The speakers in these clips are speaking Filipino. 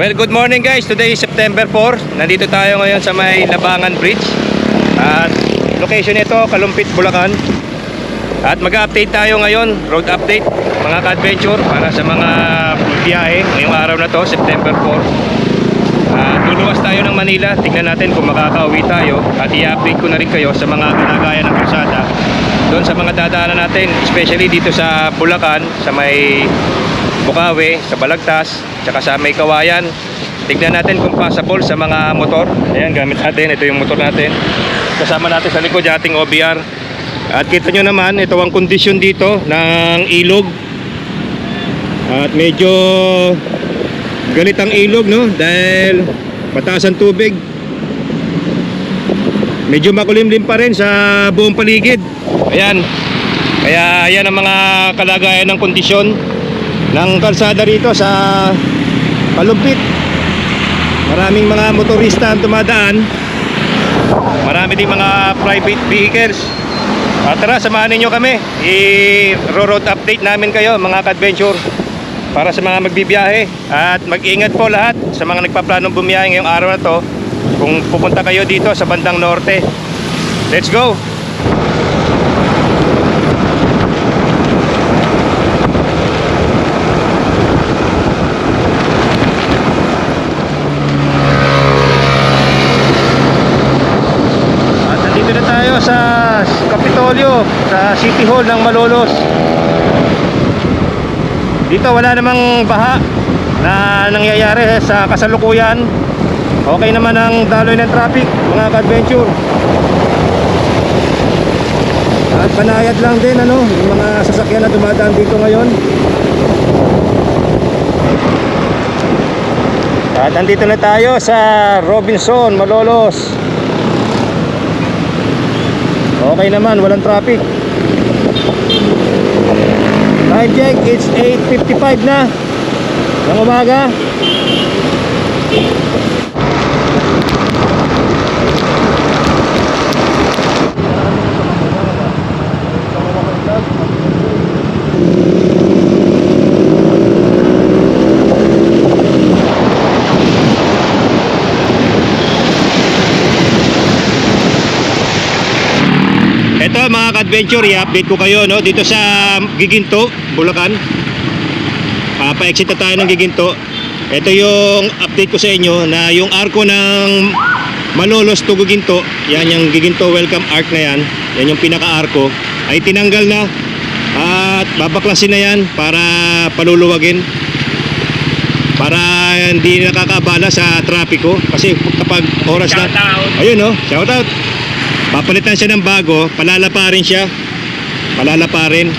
Well, good morning guys. Today is September 4. Nandito tayo ngayon sa may Labangan Bridge. At location nito, Kalumpit, Bulacan. At mag-update tayo ngayon, road update, mga ka-adventure para sa mga biyahe ngayong araw na to, September 4. At luluwas tayo ng Manila. Tingnan natin kung makakauwi tayo. At i-update ko na rin kayo sa mga kalagayan ng kalsada. Doon sa mga dadaanan natin, especially dito sa Bulacan, sa may Bukawi, sa Balagtas, tsaka sa may Kawayan. Tignan natin kung passable sa mga motor. Ayan, gamit natin. Ito yung motor natin. Kasama natin sa likod ating OBR. At kita nyo naman, ito ang kondisyon dito ng ilog. At medyo galit ang ilog, no? Dahil mataas ang tubig. Medyo makulimlim pa rin sa buong paligid. Ayan. Kaya ayan ang mga kalagayan ng kondisyon ng kalsada rito sa Kalumpit. Maraming mga motorista ang tumadaan. Marami din mga private vehicles. At tara, samahan ninyo kami. I-road update namin kayo mga ka-adventure para sa mga magbibiyahe. At mag-ingat po lahat sa mga nagpaplanong bumiyahe ngayong araw na to kung pupunta kayo dito sa bandang norte. Let's go! At nandito na tayo sa Kapitolyo, City Hall ng Malolos. Dito wala namang baha na nangyayari sa kasalukuyan. Okay naman ang daloy ng traffic, mga ka-adventure. At panayad lang din ano, yung mga sasakyan na dumadaan dito ngayon. At nandito na tayo sa Robinson, Malolos. Okay naman, walang traffic. Time check, it's 8.55 na ng umaga. Ka-adventure, i-update ko kayo no? Dito sa Giginto, Bulacan. Papa-exit na tayo ng Giginto. Ito yung update ko sa inyo na yung arko ng Malolos to Giginto, yan yung Giginto Welcome Arc na yan, yan yung pinaka-arko, ay tinanggal na. At babaklasin na yan para paluluwagin. Para hindi nakakabala sa trapiko. Kasi kapag oras na ayun no? Shout out Papalitan siya ng bago, palalapa rin siya. Palalapa rin.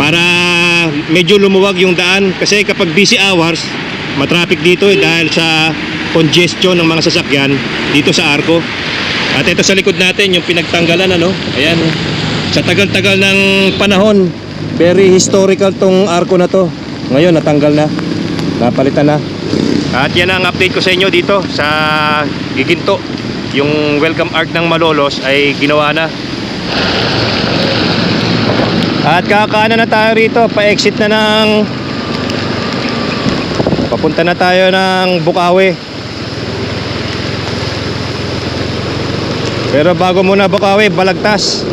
Para medyo lumuwag yung daan. Kasi kapag busy hours, matraffic dito eh, dahil sa congestion ng mga sasakyan dito sa Arco. At ito sa likod natin, yung pinagtanggalan ano. Ayan. Sa tagal-tagal ng panahon, very historical tong Arco na to. Ngayon natanggal na. Napalitan na. At yan ang update ko sa inyo dito sa Giginto yung welcome arc ng Malolos ay ginawa na. At kakaanan na tayo rito pa-exit na ng papunta na tayo ng Bukawi. Pero bago muna Bukawi Balagtas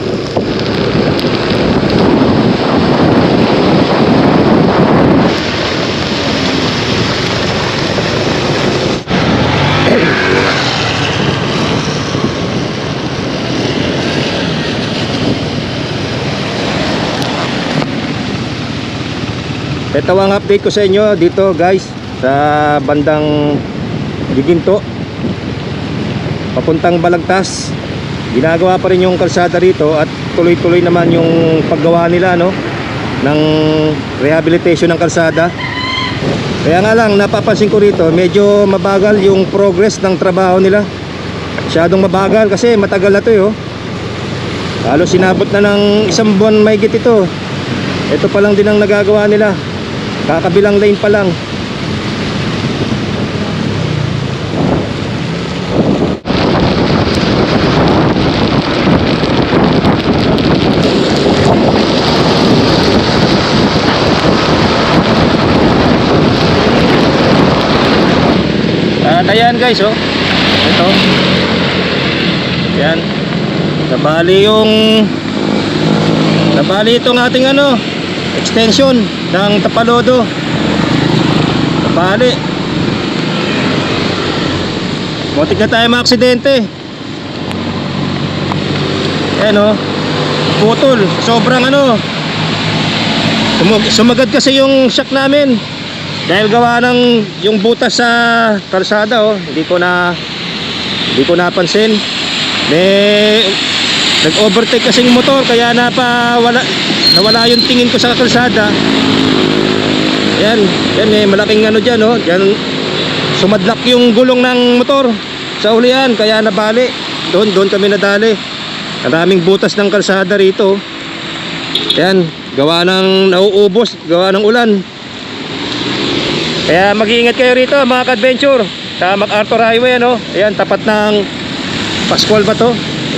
Ito ang update ko sa inyo dito guys sa bandang Giginto. Papuntang Balagtas. Ginagawa pa rin yung kalsada rito at tuloy-tuloy naman yung paggawa nila no ng rehabilitation ng kalsada. Kaya nga lang napapansin ko rito medyo mabagal yung progress ng trabaho nila. Masyadong mabagal kasi matagal na to eh oh. halos sinabot na ng isang buwan may ito. Ito pa lang din ang nagagawa nila Kakabilang lane pa lang. At ayan guys, oh. Ito. Yan. Nabali yung Nabali itong ating ano extension ng Tapalodo. Nabali. Muntik na tayo maaksidente. Ayan oh. Putol. Sobrang ano. Sumag- sumagad kasi yung shock namin. Dahil gawa ng yung butas sa kalsada oh, hindi ko na hindi ko napansin. May nag-overtake kasing motor kaya napa wala nawala yung tingin ko sa kalsada. Yan, yan may malaking ano diyan oh. Diyan sumadlak yung gulong ng motor sa ulian kaya nabali. Doon doon kami nadali. Maraming butas ng kalsada rito. Yan, gawa ng nauubos, gawa ng ulan. Kaya mag-iingat kayo rito mga ka-adventure sa MacArthur Highway ano. Ayan tapat ng Pascual ba to?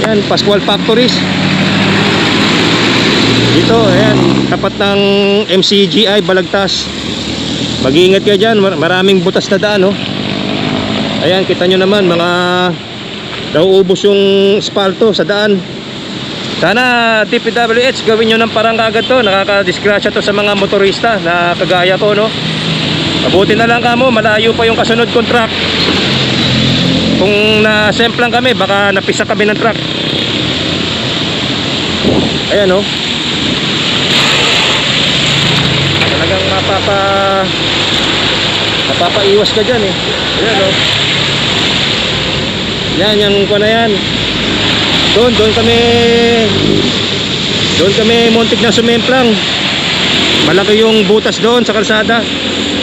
Ayan, Pascual Factories. Dito, ayan, tapat ng MCGI Balagtas. Mag-iingat kayo dyan, mar- maraming butas na daan, oh. Ayan, kita nyo naman, mga nauubos yung espalto sa daan. Sana TPWH gawin nyo ng parang kagad to, nakakadisgrasya to sa mga motorista na kagaya ko, no? Mabuti na lang kamo, malayo pa yung kasunod kong Kung na-semplang kami, baka napisa kami ng truck. Ayan, oh. Talagang mapapa mapapaiwas ka dyan eh. Ayan o. Yan, yung ko na yan. Doon, doon kami doon kami muntik na sumemplang. Malaki yung butas doon sa kalsada.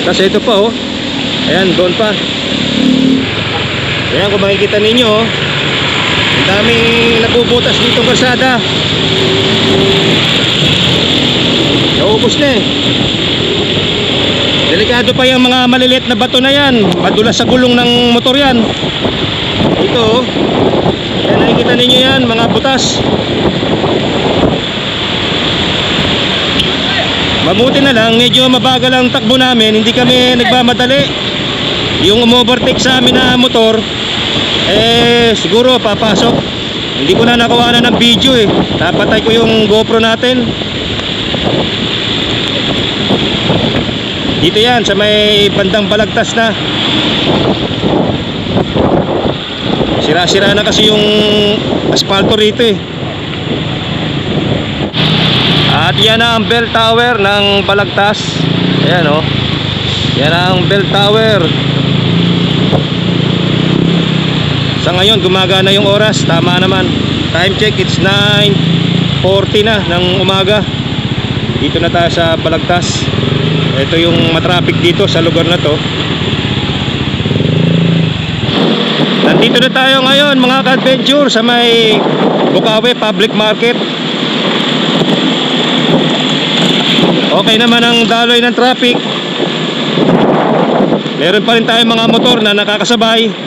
Tapos ito pa oh. Ayan, doon pa. Ayan, kung makikita ninyo oh. Ang daming nabubutas dito sa kalsada. Naubos na eh. Delikado pa yung mga maliliit na bato na yan. Madulas sa gulong ng motor yan. Ito oh. Yan nakikita ninyo yan, mga butas. Mabuti na lang, medyo mabagal ang takbo namin. Hindi kami nagmamadali. Yung umovertake sa amin na motor, eh siguro papasok. Hindi ko na nakuha na ng video eh. Napatay ko yung GoPro natin. Dito yan, sa may bandang balagtas na. Sira-sira na kasi yung asfalto rito eh. At yan ang bell tower ng balagtas. Ayan oh. Yan ang bell tower. Sa ngayon, gumagana yung oras. Tama naman. Time check, it's 9.40 na ng umaga. Dito na tayo sa balagtas. Ito yung matraffic dito sa lugar na to. Nandito na tayo ngayon mga ka-adventure sa may Bukawi Public Market. Okay naman ang daloy ng traffic. Meron pa rin tayong mga motor na nakakasabay.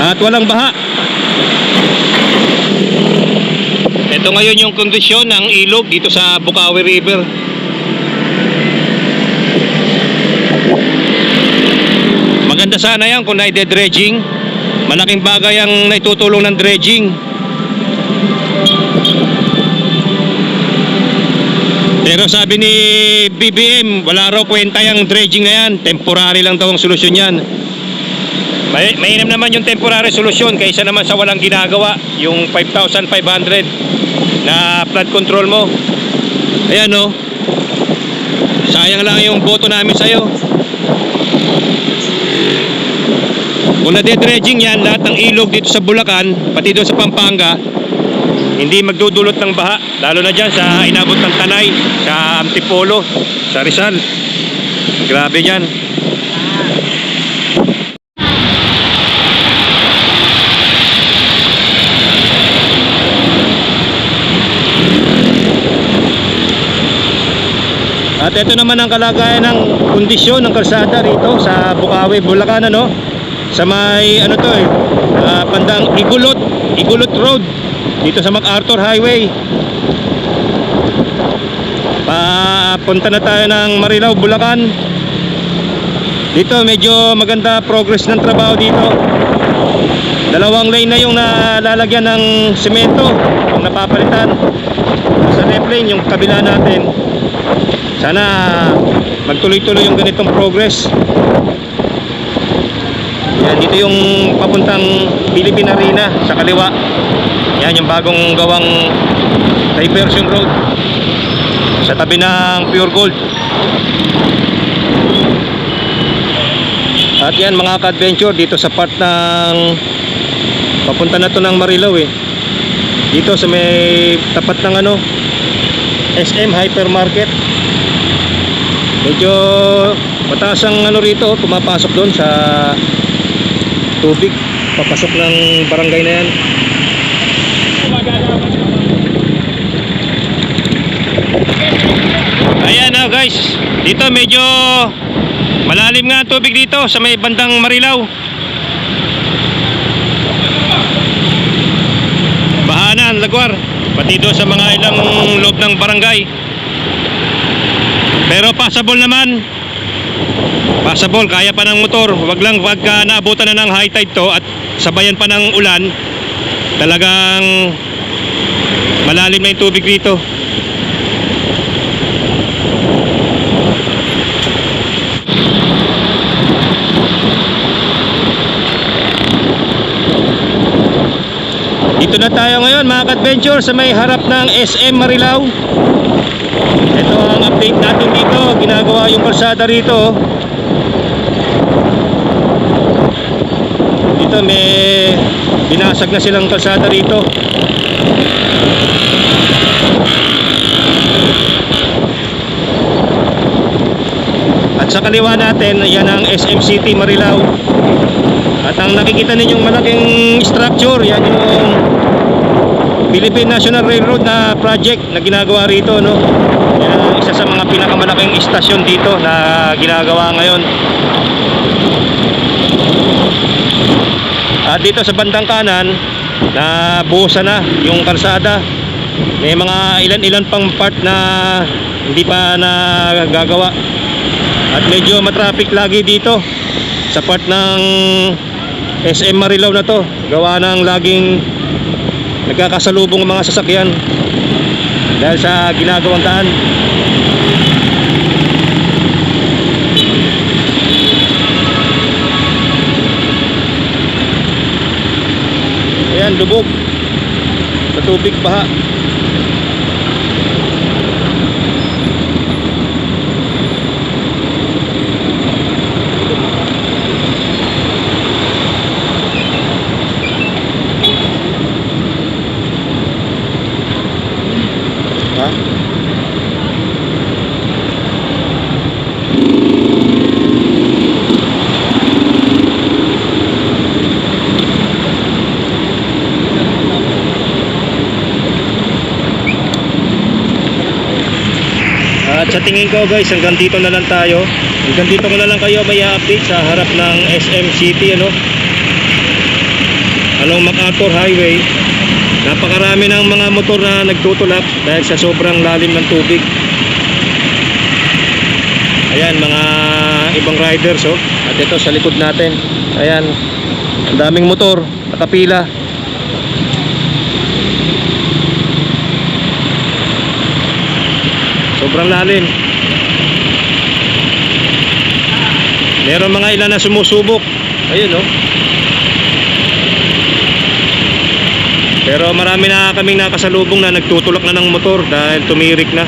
At walang baha. Ito ngayon yung kondisyon ng ilog dito sa Bukawi River. Maganda sana yan kung naide-dredging. Malaking bagay ang naitutulong ng dredging. Pero sabi ni BBM, wala raw kwenta yung dredging na yan. Temporary lang daw ang solusyon yan. May, mainam naman yung temporary solusyon kaysa naman sa walang ginagawa. Yung 5,500 na flood control mo. Ayan no. Sayang lang yung boto namin sa'yo. Kung nade-dredging yan, lahat ng ilog dito sa Bulacan, pati doon sa Pampanga, hindi magdudulot ng baha. Lalo na dyan sa inabot ng Tanay, sa Antipolo, sa Rizal. Grabe yan. At ito naman ang kalagayan ng kondisyon ng kalsada rito sa Bukawi, Bulacan ano. Sa may ano to eh, ah, bandang Igulot, Igulot Road dito sa MacArthur Highway. Papunta na tayo ng Marilao, Bulacan. Dito medyo maganda progress ng trabaho dito. Dalawang lane na yung nalalagyan ng semento, yung napapalitan. Sa left lane, yung kabila natin. Sana magtuloy-tuloy yung ganitong progress. Yan, dito yung papuntang Philippine Arena sa kaliwa. Yan yung bagong gawang diversion road sa tabi ng Pure Gold. At yan mga ka-adventure dito sa part ng papunta na to ng Marilao eh. Dito sa may tapat ng ano SM Hypermarket. Medyo mataas ang ano rito, pumapasok doon sa tubig. Papasok ng barangay na yan. Ayan na guys, dito medyo malalim nga ang tubig dito sa may bandang Marilao. Bahanan, lagwar, pati doon sa mga ilang loob ng barangay. Pero passable naman. Passable, kaya pa ng motor. Wag lang pagka naabutan na ng high tide to at sabayan pa ng ulan, talagang malalim na yung tubig dito. Dito na tayo ngayon mga ka-adventure sa may harap ng SM Marilao. Ito ang update natin dito. Ginagawa yung kalsada rito. Dito may binasag na silang kalsada rito. At sa kaliwa natin, yan ang SM City Marilao. At ang nakikita ninyong malaking structure, yan yung Philippine National Railroad na project na ginagawa rito, no? Ang isa sa mga pinakamalaking istasyon dito na ginagawa ngayon. At dito sa bandang kanan, na buhusan na yung kalsada. May mga ilan-ilan pang part na hindi pa nagagawa. At medyo matraffic lagi dito sa part ng SM Marilao na to. Gawa ng laging nagkakasalubong ang mga sasakyan dahil sa ginagawang daan. Ayan, lubog. Sa tubig baha. Sa tingin ko guys, hanggang dito na lang tayo. Hanggang dito ko na lang kayo may update sa harap ng SM City ano. Along MacArthur Highway. Napakarami ng mga motor na nagtutulak dahil sa sobrang lalim ng tubig. Ayan, mga ibang riders oh. At ito sa likod natin. Ayan. Ang daming motor, nakapila. Sobrang lalim. Meron mga ilan na sumusubok. Ayun oh. Pero marami na kaming nakasalubong na nagtutulak na ng motor dahil tumirik na.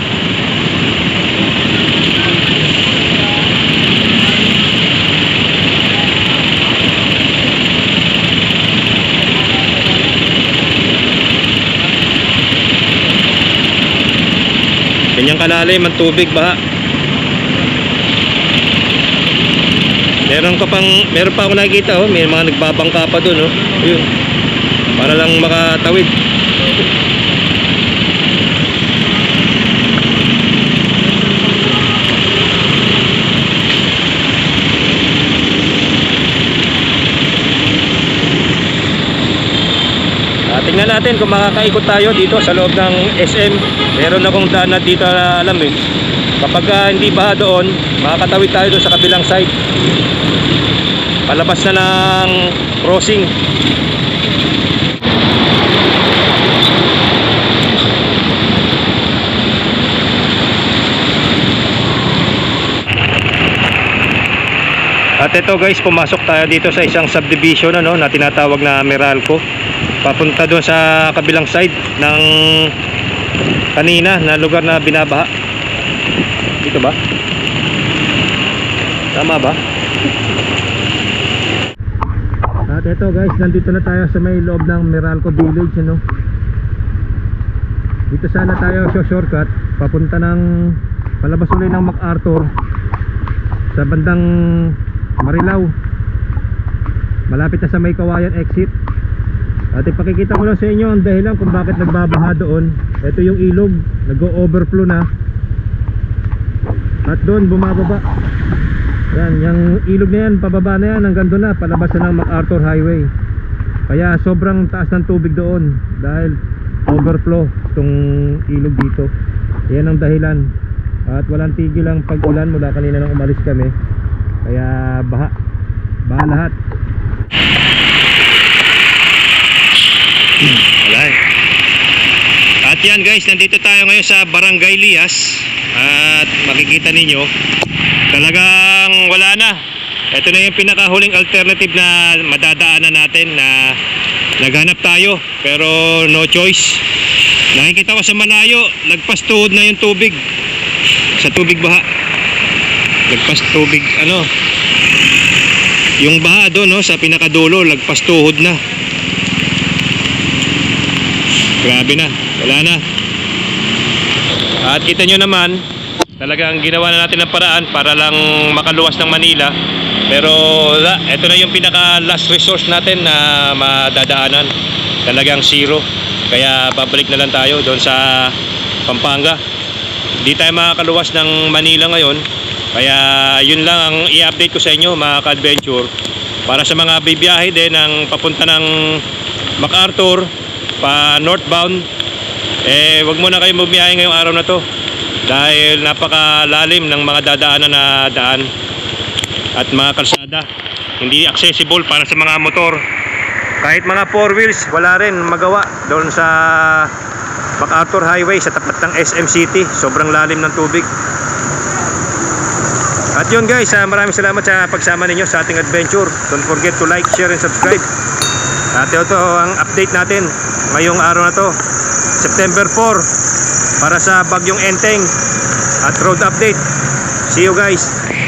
Ganyang kalalim ang tubig baha. Meron ka pang meron pa ako nakikita oh, may mga nagbabangka pa doon oh. Ayun. Para lang makatawid. Tingnan natin kung makakaikot tayo dito sa loob ng SM. Meron akong daan na dito na alam eh. Kapag ah, hindi baha doon, makakatawid tayo doon sa kabilang side. Palabas na ng crossing. At ito guys, pumasok tayo dito sa isang subdivision ano, na tinatawag na Meralco. Papunta doon sa kabilang side ng kanina na lugar na binabaha. Dito ba? Tama ba? At ito guys, nandito na tayo sa may loob ng Meralco Village ano. Dito sana tayo sa shortcut papunta ng palabas ulit ng MacArthur sa bandang Marilao. Malapit na sa may Kawayan exit. At ipakikita ko lang sa inyo ang dahilan kung bakit nagbabaha doon. Ito yung ilog, nag-overflow na. At doon bumababa. Yan, yung ilog na yan, pababa na yan, hanggang doon na, palabas na ng MacArthur Highway. Kaya sobrang taas ng tubig doon dahil overflow itong ilog dito. Yan ang dahilan. At walang tigil ang pag-ulan mula kanina nang umalis kami. Kaya baha. Baha lahat. Wala eh. At yan guys, nandito tayo ngayon sa Barangay Lias. At makikita ninyo, talagang wala na. Ito na yung pinakahuling alternative na madadaanan natin na naghanap tayo pero no choice. Nakikita ko sa malayo, lagpas tuhod na yung tubig. Sa tubig baha. Lagpas tubig, ano, yung baha doon no, sa pinakadulo, lagpas tuhod na. Grabe na, wala na. At kita nyo naman, talagang ginawa na natin ng paraan para lang makaluwas ng Manila. Pero ito na yung pinaka last resource natin na madadaanan. Talagang zero. Kaya babalik na lang tayo doon sa Pampanga. Hindi tayo makakaluwas ng Manila ngayon. Kaya yun lang ang i-update ko sa inyo mga ka-adventure. Para sa mga bibiyahe din ng papunta ng MacArthur, pa northbound, eh wag muna kayo bumiyahe ngayong araw na to. Dahil napakalalim ng mga dadaanan na daan at mga kalsada. Hindi accessible para sa mga motor. Kahit mga four wheels, wala rin magawa doon sa MacArthur Highway sa tapat ng SM City. Sobrang lalim ng tubig. At yun guys, ah, maraming salamat sa pagsama ninyo sa ating adventure. Don't forget to like, share, and subscribe. At ito ang update natin ngayong araw na to. September 4 para sa Bagyong Enteng at road update. See you guys.